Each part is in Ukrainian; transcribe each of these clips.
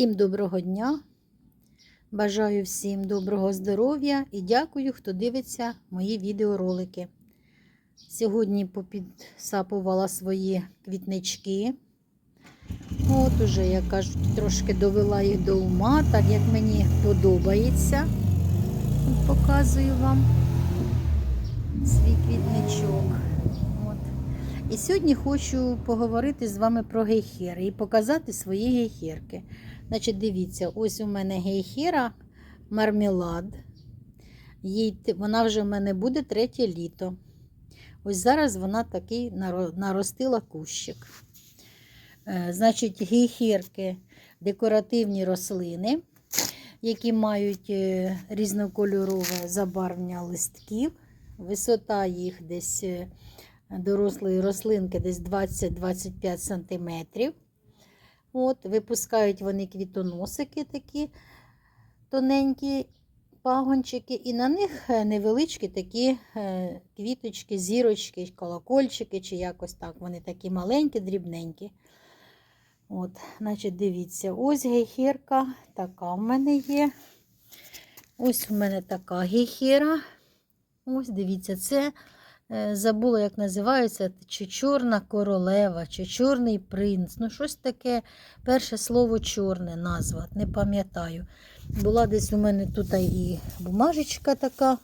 Всім доброго дня. Бажаю всім доброго здоров'я і дякую, хто дивиться мої відеоролики. Сьогодні попідсапувала свої квітнички. От уже, як кажуть, трошки довела їх до ума, так як мені подобається. Показую вам свій квітничок. І сьогодні хочу поговорити з вами про гейхери і показати свої гейхерки. Значить, дивіться, ось у мене гейхера мармелад. Їй, вона вже в мене буде третє літо. Ось зараз вона такий наростила кущик. Е, Значить, гейхерки декоративні рослини, які мають е, різнокольорове забарвлення листків. Висота їх десь е, дорослої рослинки десь 20-25 см. От, випускають вони квітоносики такі тоненькі пагончики, і на них е, невеличкі такі е, квіточки, зірочки, колокольчики, чи якось так. Вони такі маленькі, дрібненькі. От, значить, дивіться, ось гейхерка, така в мене є. Ось в мене така гейхера. Ось, дивіться, це забула, як називається, чи чорна королева, чи чорний принц. Ну, щось таке, перше слово чорне назва, не пам'ятаю. Була десь у мене тут і бумажечка така,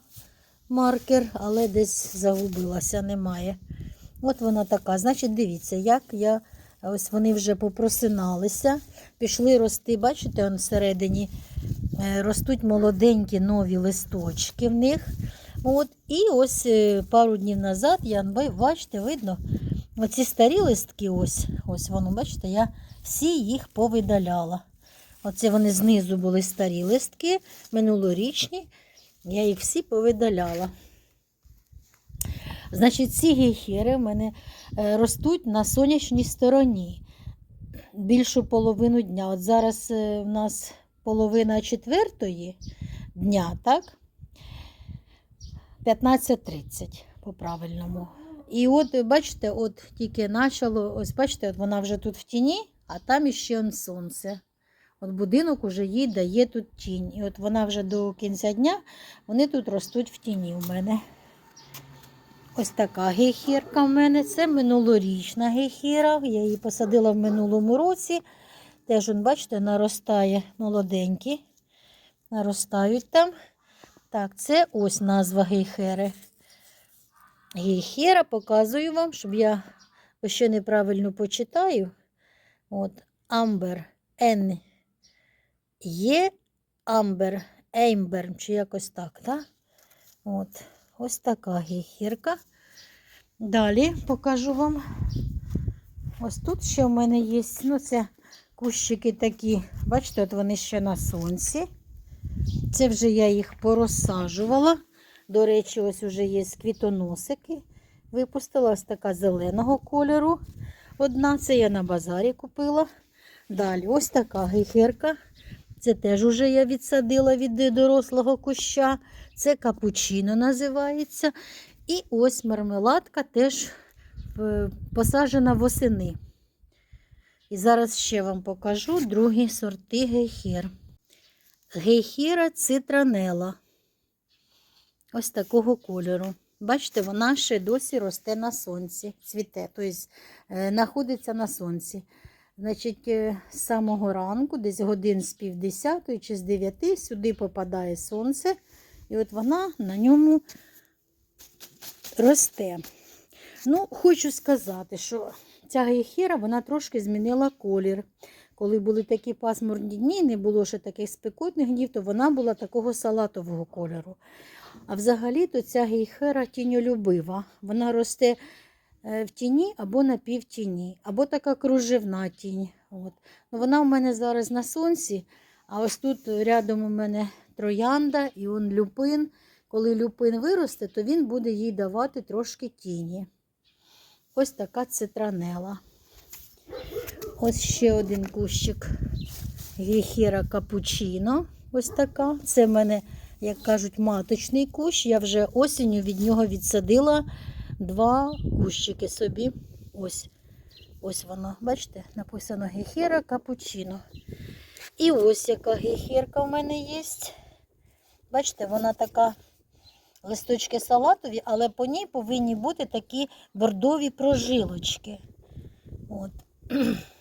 маркер, але десь загубилася, немає. От вона така. Значить, дивіться, як я. Ось вони вже попросиналися, пішли рости, бачите, он всередині е, ростуть молоденькі нові листочки в них. От, і ось е, пару днів назад, я бачите, видно, оці старі листки, ось, ось воно, бачите, я всі їх повидаляла. Оце вони знизу були старі листки, минулорічні, я їх всі повидаляла. Значить, ці гейхери в мене е, ростуть на сонячній стороні більшу половину дня. От зараз е, в нас половина четвертої дня, так? 15.30 по правильному. І от, бачите, от тільки почало, ось бачите, от вона вже тут в тіні, а там іще он сонце. От будинок уже їй дає тут тінь. І от вона вже до кінця дня, вони тут ростуть в тіні у мене. Ось така гейхірка в мене. Це минулорічна гейхіра. Я її посадила в минулому році. Теж, бачите, наростає молоденькі. Наростають там. Так, це ось назва гейхери. Гейхера показую вам, щоб я ще неправильно почитаю. От, Амбер. Н. Є Амбер, Еймбер, чи якось так, так? От, ось така гейхірка. Далі покажу вам. Ось тут ще в мене є. Ну, це кущики такі, бачите, от вони ще на сонці. Це вже я їх порозсаджувала. До речі, ось вже є квітоносики. Випустила ось така зеленого кольору. Одна, це я на базарі купила. Далі ось така гейхерка. Це теж уже я відсадила від дорослого куща. Це капучино називається. І ось мармеладка теж е, посаджена восени. І зараз ще вам покажу другі сорти гейхер. Гейхера цитранела. Ось такого кольору. Бачите, вона ще досі росте на сонці, цвіте, тобто е, знаходиться на сонці. Значить, е, з самого ранку, десь годин з півдесятої чи з дев'яти, сюди попадає сонце, і от вона на ньому росте. Ну, хочу сказати, що ця гейхера вона трошки змінила колір. Коли були такі пасмурні дні, не було ще таких спекотних днів, то вона була такого салатового кольору. А взагалі-то ця гейхера тіньолюбива. Вона росте е, в тіні або на півтіні, або така кружевна тінь. От. Ну, вона у мене зараз на сонці, а ось тут рядом у мене троянда і он люпин. Коли люпин виросте, то він буде їй давати трошки тіні. Ось така цитранела. Ось ще один кущик гейхера капучино. Ось така. Це в мене, як кажуть, маточний кущ. Я вже осінню від нього відсадила два кущики собі. Ось. Ось воно, бачите, написано гейхера капучино. І ось яка гейхерка в мене є. Бачите, вона така листочки салатові, але по ній повинні бути такі бордові прожилочки. От.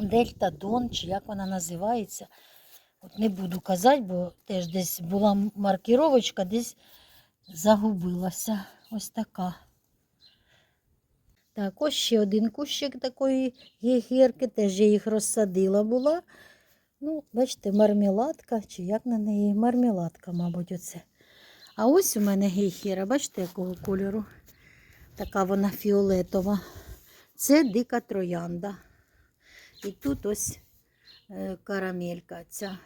Дельта Дон, чи як вона називається. От не буду казати, бо теж десь була маркіровочка, десь загубилася. Ось така. Так, ось ще один кущик такої гігірки, теж я їх розсадила була. Ну, бачите, мармеладка, чи як на неї? Мармеладка, мабуть, оце. А ось у мене гейхера, бачите, якого кольору? Така вона фіолетова. Це дика троянда. І тут ось е, карамелька ця.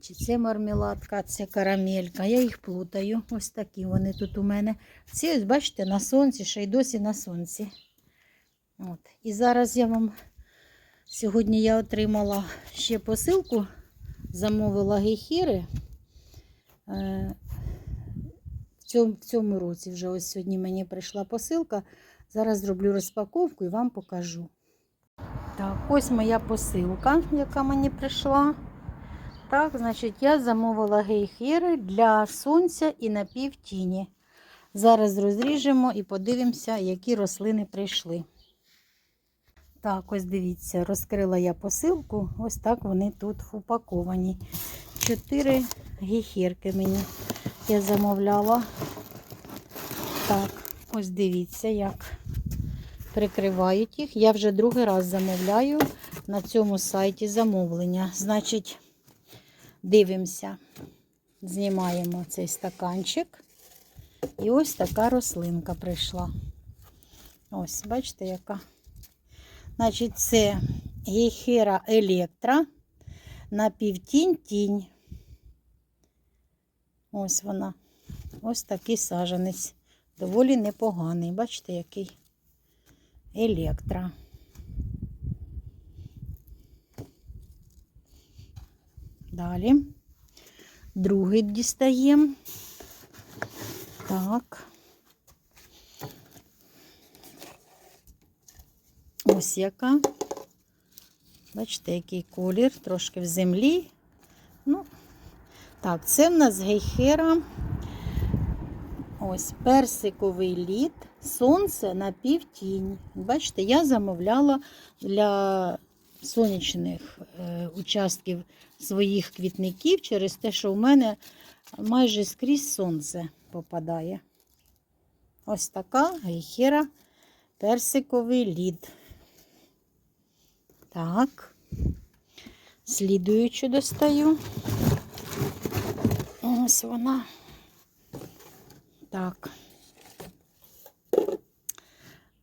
Чи це мармеладка, це карамелька. Я їх плутаю. Ось такі вони тут у мене. Ці, бачите, на сонці, ще й досі на сонці. От. І зараз я вам сьогодні я отримала ще посилку, замовила гейхіри. Е, В цьому, в цьому році вже ось сьогодні мені прийшла посилка. Зараз зроблю розпаковку і вам покажу. Так, ось моя посилка, яка мені прийшла. Так, значить, я замовила гейхери для сонця і напівтіні. Зараз розріжемо і подивимося, які рослини прийшли. Так, ось дивіться, розкрила я посилку. Ось так вони тут упаковані. Чотири гейхерки мені я замовляла. Так, ось дивіться, як прикривають їх. Я вже другий раз замовляю на цьому сайті замовлення. Значить, дивимося, знімаємо цей стаканчик. І ось така рослинка прийшла. Ось, бачите, яка. Значить, це гейхера електра на півтінь тінь. Ось вона. Ось такий саженець. Доволі непоганий. Бачите, який електра. Далі. Другий дістаємо. Так. Ось яка. Бачите, який колір, трошки в землі. Ну, так, це в нас гейхера. Ось персиковий лід, сонце на півтінь. Бачите, я замовляла для сонячних е, участків своїх квітників через те, що в мене майже скрізь сонце попадає. Ось така гейхера персиковий лід. Так, слідуючу достаю. Ось вона. Так.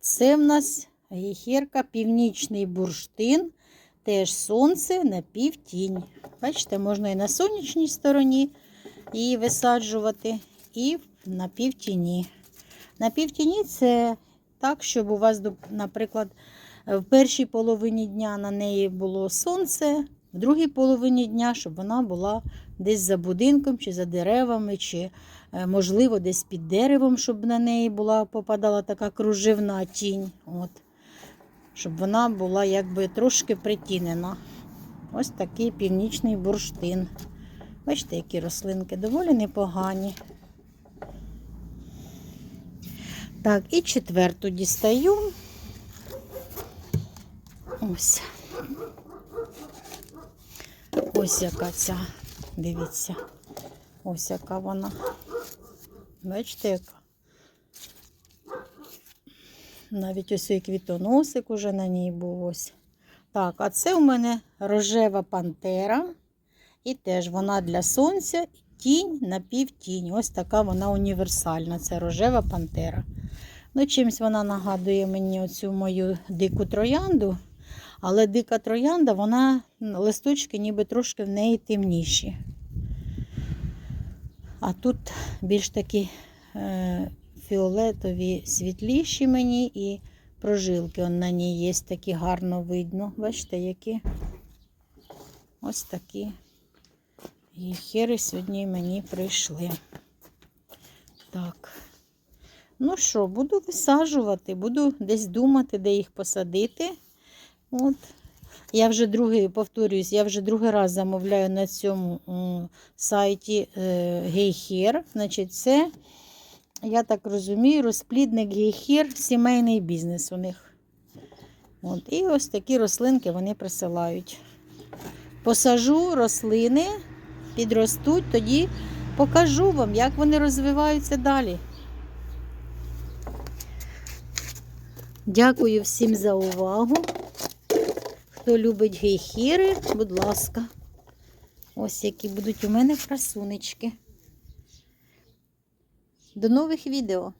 Це в нас гейхерка Північний бурштин. Теж сонце на півтінь. Bачите, можна і на сонячній стороні її висаджувати, і на півтіні. На півтіні це так, щоб у вас, наприклад, в першій половині дня на неї було сонце, в другій половині дня, щоб вона була десь за будинком, чи за деревами, чи, можливо, десь під деревом, щоб на неї була, попадала така кружевна тінь. От. Щоб вона була якби трошки притінена. Ось такий північний бурштин. Бачите, які рослинки доволі непогані. Так, і четверту дістаю. Ось. Ось яка ця, дивіться. Ось яка вона. Бачите, яка? Навіть ось і квітоносик уже на ній був ось. Так, а це у мене рожева пантера. І теж вона для сонця, тінь на півтінь. Ось така вона універсальна. Це рожева пантера. Ну, чимось вона нагадує мені оцю мою дику троянду. Але дика троянда, вона листочки ніби трошки в неї темніші. А тут більш такі е, фіолетові світліші мені і прожилки он на ній є такі гарно видно. Бачите, які? Ось такі. І хери сьогодні мені прийшли. Так. Ну що, буду висаджувати, буду десь думати, де їх посадити. От. Я вже другий, повторююсь, я вже другий раз замовляю на цьому сайті е, Гейхер. Значить, це, я так розумію, розплідник Гейхер, сімейний бізнес у них. От, і ось такі рослинки вони присилають. Посажу рослини, підростуть, тоді покажу вам, як вони розвиваються далі. Дякую всім за увагу. Хто любить гейхіри, будь ласка. Ось які будуть у мене красунечки. До нових відео!